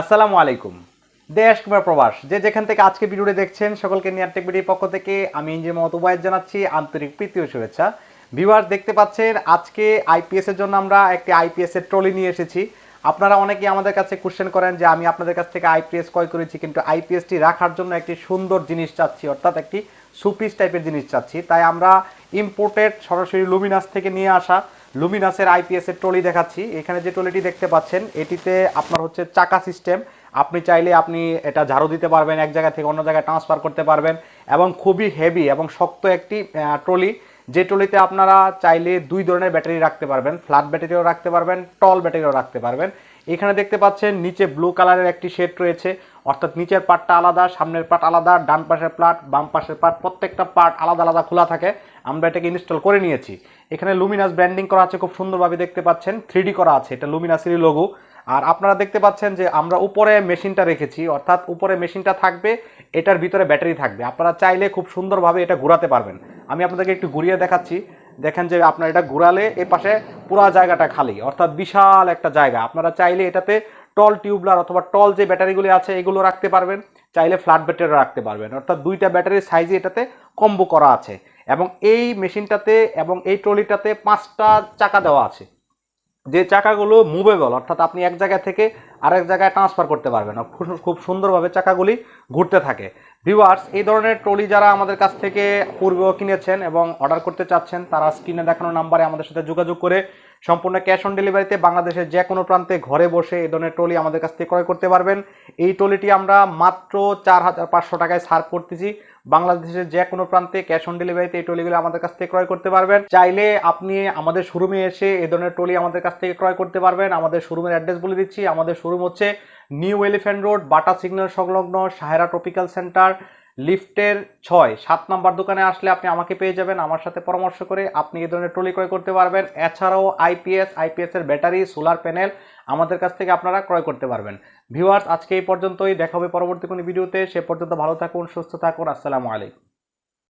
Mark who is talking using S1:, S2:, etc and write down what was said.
S1: আসসালামু আলাইকুম। দেশ কিংবা প্রবাস, যে যেখান থেকে আজকে ভিডিওটি দেখছেন, সকলকে নিয়ার টেক ভিডিওর পক্ষ থেকে আমি ইঞ্জিন মোহাম্মদ উবায়দ জানাচ্ছি আন্তরিক প্রীতি ও শুভেচ্ছা। ভিউয়ার্স, দেখতে পাচ্ছেন, আজকে আইপিএস এর জন্য আমরা একটি আইপিএস এর ট্রলি নিয়ে এসেছি। আপনারা অনেকেই আমাদের কাছে কোশ্চেন করেন যে আমি আপনাদের কাছ থেকে আইপিএস ক্রয় করেছি, কিন্তু আইপিএসটি রাখার জন্য একটি সুন্দর জিনিস চাচ্ছি, অর্থাৎ একটি সুপিস টাইপের জিনিস চাচ্ছি। তাই আমরা ইম্পোর্টেড সরাসরি লুমিনাস থেকে নিয়ে আসা লুমিনাসের আইপিএস এর ট্রলি দেখাচ্ছি। এখানে যে ট্রলিটি দেখতে পাচ্ছেন, এটিতে আপনার হচ্ছে চাকা সিস্টেম আপনি চাইলে আপনি এটা ঝাড়ু দিতে পারবেন, এক জায়গা থেকে অন্য জায়গায় ট্রান্সফার করতে পারবেন এবং খুবই হেভি এবং শক্ত একটি ট্রলি। যে ট্রলিতে আপনারা চাইলে দুই ধরনের ব্যাটারি রাখতে পারবেন। ফ্ল্যাট ব্যাটারিও রাখতে পারবেন টল ব্যাটারিও রাখতে পারবেন। এখানে দেখতে পাচ্ছেন নিচে ব্লু কালারের একটি শেড রয়েছে। অর্থাৎ নিচের পার্টটা আলাদা, সামনের পার্ট আলাদা, ডান পাশের পার্ট বাম পাশের পার্ট প্রত্যেকটা পার্ট আলাদা আলাদা খোলা থাকে। আমরা এটাকে ইনস্টল করে নিয়েছি। এখানে লুমিনাস ব্র্যান্ডিং করা আছে, খুব সুন্দরভাবে দেখতে পাচ্ছেন। থ্রি করা আছে, এটা লুমিনাসেরই লোগো আর আপনারা দেখতে পাচ্ছেন যে আমরা উপরে মেশিনটা রেখেছি, অর্থাৎ উপরে মেশিনটা থাকবে, এটার ভিতরে ব্যাটারি থাকবে। আপনারা চাইলে খুব সুন্দরভাবে এটা ঘোরাতে পারবেন। আমি আপনাদেরকে একটু ঘুরিয়ে দেখাচ্ছি। দেখেন যে আপনার এটা ঘোরালে এ পাশে পুরো জায়গাটা খালি, অর্থাৎ বিশাল একটা জায়গা। আপনারা চাইলে এটাতে টল টিউবলার অথবা টল যে ব্যাটারিগুলি আছে, এগুলো রাখতে পারবেন। চাইলে ফ্ল্যাট ব্যাটারি রাখতে পারবেন। অর্থাৎ দুইটা ব্যাটারির সাইজে এটাতে কম্বো করা আছে। এবং এই মেশিনটাতে এবং এই ট্রলিটাতে পাঁচটা চাকা দেওয়া আছে। যে চাকাগুলো মুভেবল অর্থাৎ আপনি এক জায়গা থেকে আরেক জায়গায় ট্রান্সফার করতে পারবেন খুব সুন্দরভাবে চাকাগুলি ঘুরতে থাকে। ভিউয়ার্স এই ধরনের ট্রলি যারা আমাদের কাছ থেকে পূর্বেও কিনেছেন এবং অর্ডার করতে চাচ্ছেন, তারা স্ক্রিনে দেখানো নাম্বারে আমাদের সাথে যোগাযোগ করে সম্পূর্ণ ক্যাশ অন ডেলিভারিতে বাংলাদেশের যে কোনো প্রান্তে ঘরে বসে এই ধরনের ট্রলি আমাদের কাছ থেকে ক্রয় করতে পারবেন। এই ট্রলিটি আমরা মাত্র চার হাজার পাঁচশো টাকায় সার্ভ করতেছি বাংলাদেশের যে কোনো প্রান্তে ক্যাশ অন ডেলিভারিতে এই ট্রলিগুলো আমাদের কাছ থেকে ক্রয় করতে পারবেন। চাইলে আপনি আমাদের শোরুমে এসে এ ধরনের ট্রলি আমাদের কাছ থেকে ক্রয় করতে পারবেন। আমাদের শোরুমের অ্যাড্রেস বলে দিচ্ছি। আমাদের শোরুম হচ্ছে new elephant road Bata signal সংলগ্ন সাহেরা ট্রপিক্যাল সেন্টার লিফটের ছয়, সাত নাম্বার দোকানে আসলে আপনি আমাকে পেয়ে যাবেন। আমার সাথে পরামর্শ করে আপনি এই ধরনের ট্রলি ক্রয় করতে পারবেন। এছাড়াও আইপিএস আইপিএসের ব্যাটারি, সোলার প্যানেল আমাদের কাছ থেকে আপনারা ক্রয় করতে পারবেন। ভিউয়ার্স, আজকে এই পর্যন্তই। দেখা হবে পরবর্তী কোনো ভিডিওতে। সে পর্যন্ত ভালো থাকুন, সুস্থ থাকুন। আসসালামু আলাইকুম।